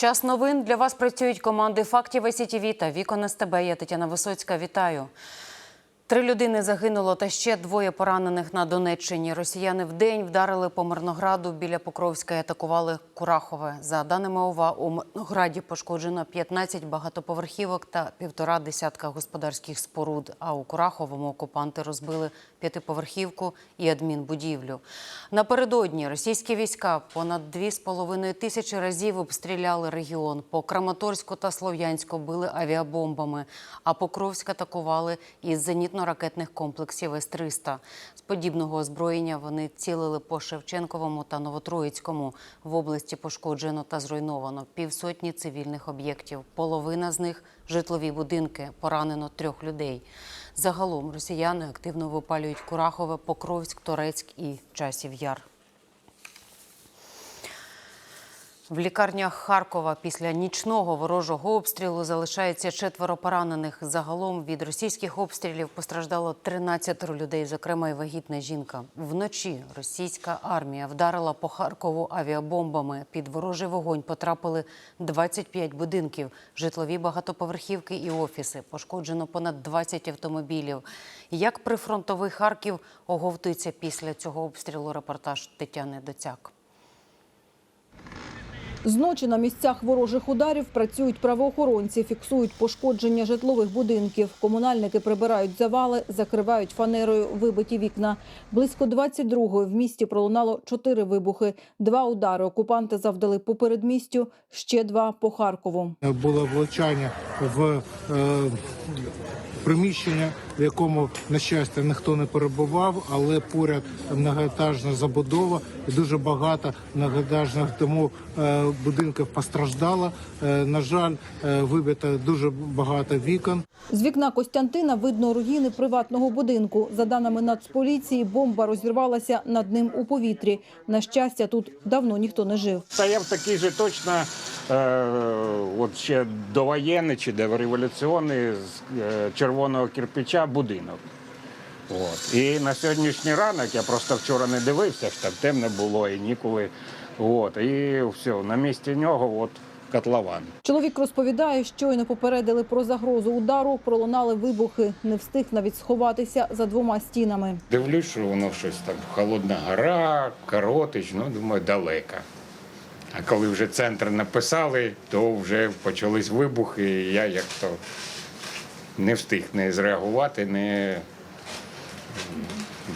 Час новин для вас працюють команди фактів СІТІВІ та Вікон СТБ. Я Тетяна Висоцька. Вітаю. Три людини загинуло та ще двоє поранених на Донеччині. Росіяни вдень вдарили по Мирнограду біля Покровська і атакували Курахове. За даними ОВА, у Мирнограді пошкоджено 15 багатоповерхівок та півтора десятка господарських споруд. А у Кураховому окупанти розбили п'ятиповерхівку і адмінбудівлю. Напередодні російські війська понад 2,5 тисячі разів обстріляли регіон. По Краматорську та Слов'янську били авіабомбами, а Покровськ атакували із зенітно-ракетних комплексів С-300. З подібного озброєння вони цілили по Шевченковому та Новотроїцькому. В області пошкоджено та зруйновано півсотні цивільних об'єктів. Половина з них – житлові будинки. Поранено трьох людей. Загалом росіяни активно випалюють Курахове, Покровськ, Торецьк і Часів Яр. В лікарнях Харкова після нічного ворожого обстрілу залишається четверо поранених. Загалом від російських обстрілів постраждало 13 людей, зокрема й вагітна жінка. Вночі російська армія вдарила по Харкову авіабомбами. Під ворожий вогонь потрапили 25 будинків, житлові багатоповерхівки і офіси. Пошкоджено понад 20 автомобілів. Як прифронтовий Харків оговтується після цього обстрілу? Репортаж Тетяни Доцяк. Зночі на місцях ворожих ударів працюють правоохоронці, фіксують пошкодження житлових будинків. Комунальники прибирають завали, закривають фанерою вибиті вікна. Близько 22-ї в місті пролунало чотири вибухи. Два удари окупанти завдали по передмістю, ще два по Харкову. було влучання в е, приміщення, в якому, на щастя, ніхто не перебував, але поряд многоетажна забудова і дуже багато многоетажних тому е, будинків постраждало. Е, на жаль, е, вибито дуже багато вікон. З вікна Костянтина видно руїни приватного будинку. За даними Нацполіції, бомба розірвалася над ним у повітрі. На щастя, тут давно ніхто не жив. Стояв такий же точно е, от ще довоєнний чи дореволюційний з е, червоного кирпича будинок. От. І на сьогоднішній ранок я просто вчора не дивився, що там темно було і ніколи. От. І все, на місці нього от котлован. Чоловік розповідає, щойно попередили про загрозу удару, пролунали вибухи. Не встиг навіть сховатися за двома стінами. Дивлюсь, що воно щось там Холодна гора, Коротич, ну думаю, далеко. А коли вже центр написали, то вже почались вибухи, і я як то не встиг не зреагувати, не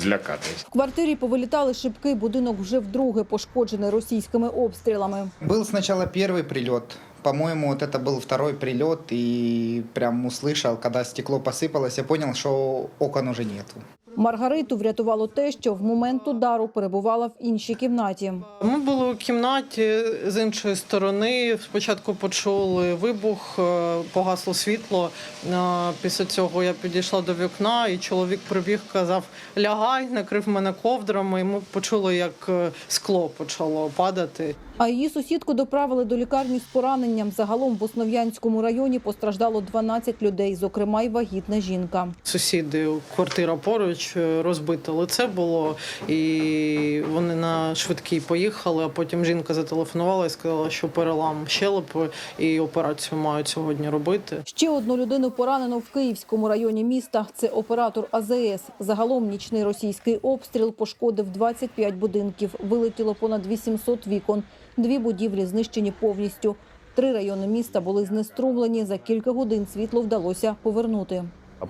злякатись. В квартирі повилітали шибки. Будинок вже вдруге пошкоджений російськими обстрілами. Был сначала первый прилет. По-моему, вот это был второй прилет, и прям услышал, когда стекло посыпалось, я понял, что окон уже нету. Маргариту врятувало те, що в момент удару перебувала в іншій кімнаті. Ми були у кімнаті з іншої сторони. Спочатку почули вибух, е, погасло світло. Е, Після цього я підійшла до вікна, і чоловік прибіг, казав: лягай, накрив мене ковдрами. І ми почули, як е, скло почало падати. А її сусідку доправили до лікарні з пораненням. Загалом в Основ'янському районі постраждало 12 людей, зокрема й вагітна жінка. Сусіди, квартира поруч, е, розбите лице було, і вони на швидкій поїхали. А потім жінка зателефонувала і сказала, що перелам щелепи і операцію мають сьогодні робити. Ще одну людину поранено в Київському районі міста. Це оператор АЗС. Загалом нічний російський обстріл пошкодив 25 будинків. Вилетіло понад 800 вікон. Дві будівлі знищені повністю. Три райони міста були знеструмлені. За кілька годин світло вдалося повернути.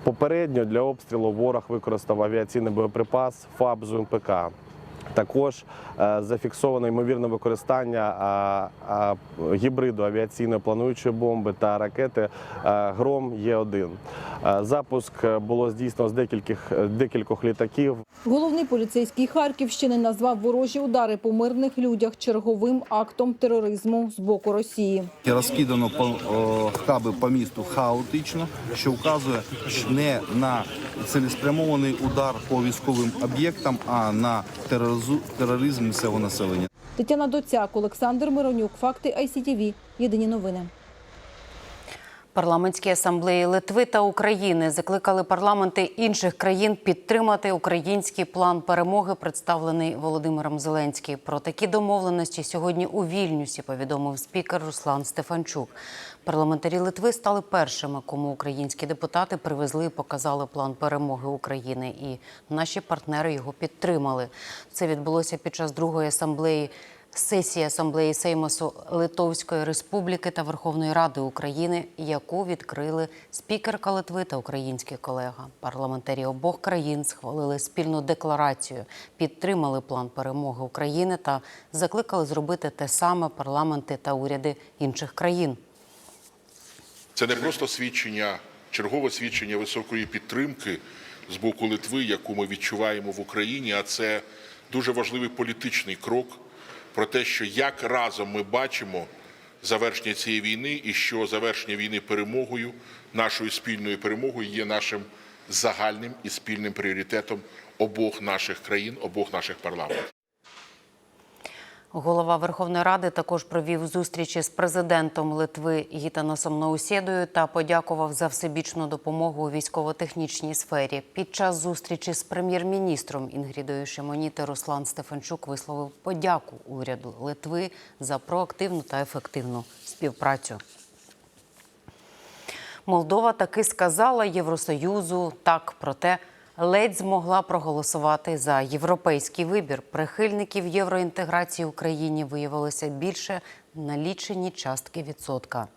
Попередньо для обстрілу ворог використав авіаційний боєприпас ФАБ з УМПК. Також е, зафіксовано ймовірне використання гібриду авіаційної плануючої бомби та ракети е, Гром Є1. Е, Запуск було здійснено з декількох, декількох літаків. Головний поліцейський Харківщини назвав ворожі удари по мирних людях черговим актом тероризму з боку Росії. Розкидано по о, хаби по місту хаотично, що вказує не на цілеспрямований удар по військовим об'єктам, а на тероризу- тероризм місцевого населення. Тетяна Доцяк, Олександр Миронюк. Факти ICTV. Єдині новини. Парламентські асамблеї Литви та України закликали парламенти інших країн підтримати український план перемоги, представлений Володимиром Зеленським. Про такі домовленості сьогодні у Вільнюсі повідомив спікер Руслан Стефанчук. Парламентарі Литви стали першими, кому українські депутати привезли і показали план перемоги України. І наші партнери його підтримали. Це відбулося під час другої асамблеї сесії асамблеї Сеймосу Литовської Республіки та Верховної Ради України, яку відкрили спікерка Литви та український колега. Парламентарі обох країн схвалили спільну декларацію, підтримали план перемоги України та закликали зробити те саме парламенти та уряди інших країн. Це не просто свідчення, чергове свідчення високої підтримки з боку Литви, яку ми відчуваємо в Україні, а це дуже важливий політичний крок про те, що як разом ми бачимо завершення цієї війни, і що завершення війни перемогою, нашою спільною перемогою є нашим загальним і спільним пріоритетом обох наших країн, обох наших парламентів. Голова Верховної Ради також провів зустрічі з президентом Литви Гітаносом Наусєдою та подякував за всебічну допомогу у військово-технічній сфері. Під час зустрічі з прем'єр-міністром Інгрідою Шимоніти Руслан Стефанчук висловив подяку уряду Литви за проактивну та ефективну співпрацю. Молдова таки сказала Євросоюзу так, проте ледь змогла проголосувати за європейський вибір. Прихильників євроінтеграції в Україні виявилося більше на лічені частки відсотка.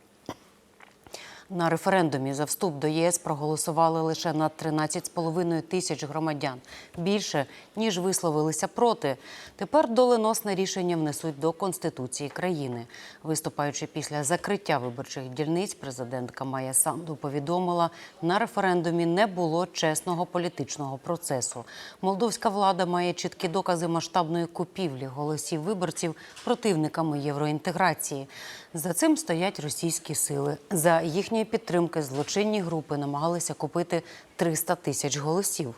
На референдумі за вступ до ЄС проголосували лише на 13,5 тисяч громадян. Більше, ніж висловилися проти. Тепер доленосне рішення внесуть до Конституції країни. Виступаючи після закриття виборчих дільниць, президентка Майя Санду повідомила, на референдумі не було чесного політичного процесу. Молдовська влада має чіткі докази масштабної купівлі голосів виборців противниками євроінтеграції. За цим стоять російські сили. За їхньої підтримки злочинні групи намагалися купити 300 тисяч голосів.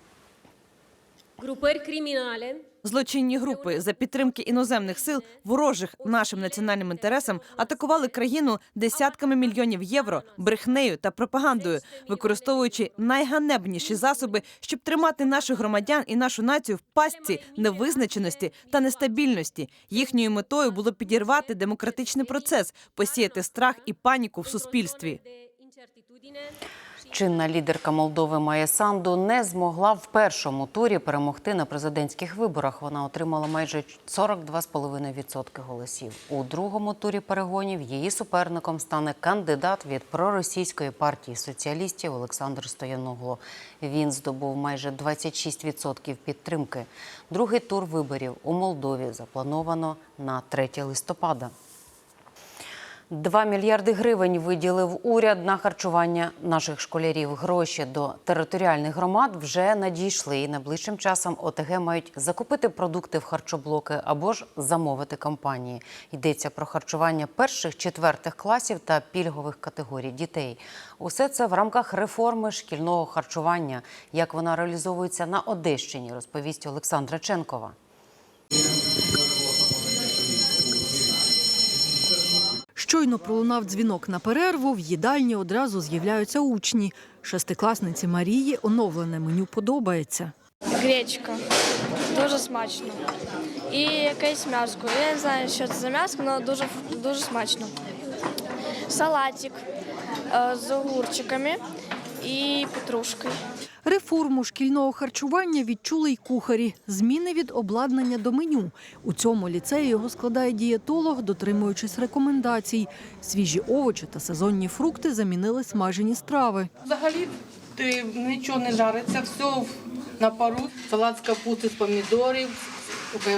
Групери кримінале Злочинні групи за підтримки іноземних сил, ворожих нашим національним інтересам, атакували країну десятками мільйонів євро, брехнею та пропагандою, використовуючи найганебніші засоби, щоб тримати наших громадян і нашу націю в пастці невизначеності та нестабільності. Їхньою метою було підірвати демократичний процес, посіяти страх і паніку в суспільстві. Чинна лідерка Молдови Майя Санду не змогла в першому турі перемогти на президентських виборах. Вона отримала майже 42,5% голосів. У другому турі перегонів її суперником стане кандидат від проросійської партії соціалістів Олександр Стояногло. Він здобув майже 26% підтримки. Другий тур виборів у Молдові заплановано на 3 листопада. 2 мільярди гривень виділив уряд на харчування наших школярів. Гроші до територіальних громад вже надійшли. І найближчим часом ОТГ мають закупити продукти в харчоблоки або ж замовити компанії. Йдеться про харчування перших четвертих класів та пільгових категорій дітей. Усе це в рамках реформи шкільного харчування. Як вона реалізовується на Одещині, розповість Олександра Ченкова. Щойно пролунав дзвінок на перерву, в їдальні одразу з'являються учні. Шестикласниці Марії оновлене меню подобається. Гречка. Дуже смачно. І якесь м'яско. Я не знаю, що це за м'яско, але дуже, дуже смачно. Салатик е, з огурчиками і петрушкою. Реформу шкільного харчування відчули й кухарі. Зміни від обладнання до меню. У цьому ліцеї його складає дієтолог, дотримуючись рекомендацій. Свіжі овочі та сезонні фрукти замінили смажені страви. Взагалі ти, нічого не жариться, все на пару. Салат з капусти з помідорів.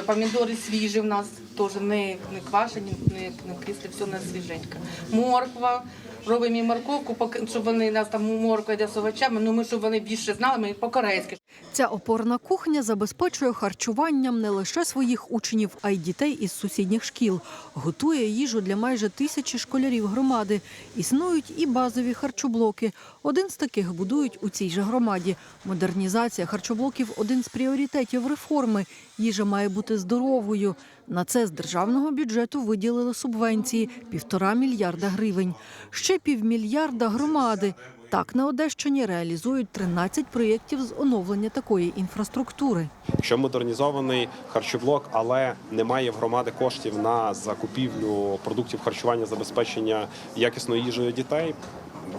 Помідори свіжі в нас теж не, не квашені, не, не кислі, все на свіженька. Морква. Робимо і морковку, щоб вони нас там морква йде з овочами, ну ми щоб вони більше знали, ми по-корейськи. Ця опорна кухня забезпечує харчуванням не лише своїх учнів, а й дітей із сусідніх шкіл. Готує їжу для майже тисячі школярів громади. Існують і базові харчоблоки. Один з таких будують у цій же громаді. Модернізація харчоблоків один з пріоритетів реформи. Їжа має бути здоровою. На це з державного бюджету виділили субвенції півтора мільярда гривень. Ще півмільярда громади. Так, на Одещині реалізують 13 проєктів з оновлення такої інфраструктури. Якщо модернізований харчоблок, але немає в громади коштів на закупівлю продуктів харчування, забезпечення якісної їжею дітей.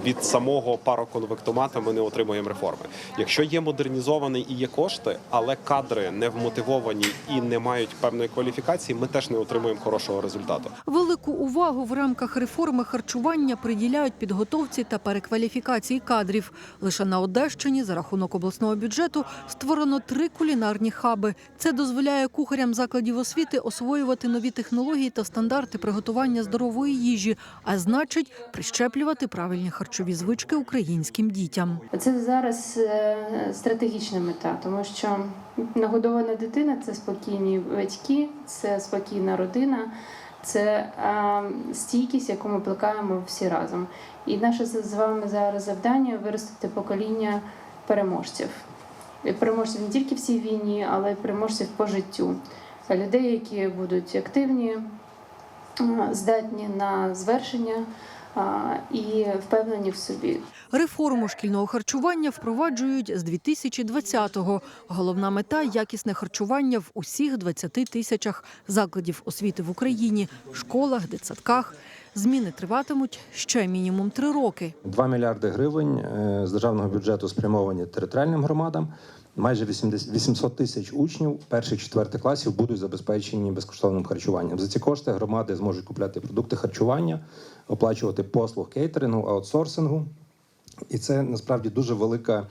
Від самого пароконвектомата ми не отримуємо реформи. Якщо є модернізований і є кошти, але кадри не вмотивовані і не мають певної кваліфікації, ми теж не отримуємо хорошого результату. Велику увагу в рамках реформи харчування приділяють підготовці та перекваліфікації кадрів. Лише на Одещині за рахунок обласного бюджету створено три кулінарні хаби. Це дозволяє кухарям закладів освіти освоювати нові технології та стандарти приготування здорової їжі, а значить, прищеплювати правильні харчові звички українським дітям. Це зараз е, стратегічна мета, тому що нагодована дитина це спокійні батьки, це спокійна родина, це е, стійкість, яку ми плекаємо всі разом. І наше з вами зараз завдання виростити покоління переможців. Переможців не тільки в цій війні, але й переможців по життю. Людей, які будуть активні, здатні на звершення і впевнені в собі. Реформу шкільного харчування впроваджують з 2020-го. Головна мета якісне харчування в усіх 20 тисячах закладів освіти в Україні, школах, дитсадках. Зміни триватимуть ще мінімум три роки. 2 мільярди гривень е, з державного бюджету спрямовані територіальним громадам. Майже 80 800 тисяч учнів перших четвертих класів будуть забезпечені безкоштовним харчуванням. За ці кошти громади зможуть купляти продукти харчування, оплачувати послуг кейтерингу, аутсорсингу. І це насправді дуже велика,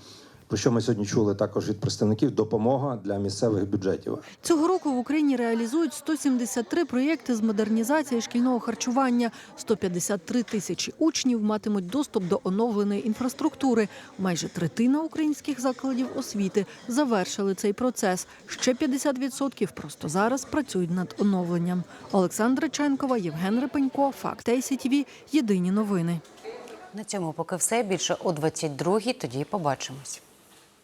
про що ми сьогодні чули також від представників, допомога для місцевих бюджетів. Цього року в Україні реалізують 173 проєкти з модернізації шкільного харчування. 153 тисячі учнів матимуть доступ до оновленої інфраструктури. Майже третина українських закладів освіти завершили цей процес. Ще 50% просто зараз працюють над оновленням. Олександра Ченкова, Євген Репенько, Факт ТСТВ. Єдині новини. На цьому поки все. Більше о 22-й. Тоді побачимось.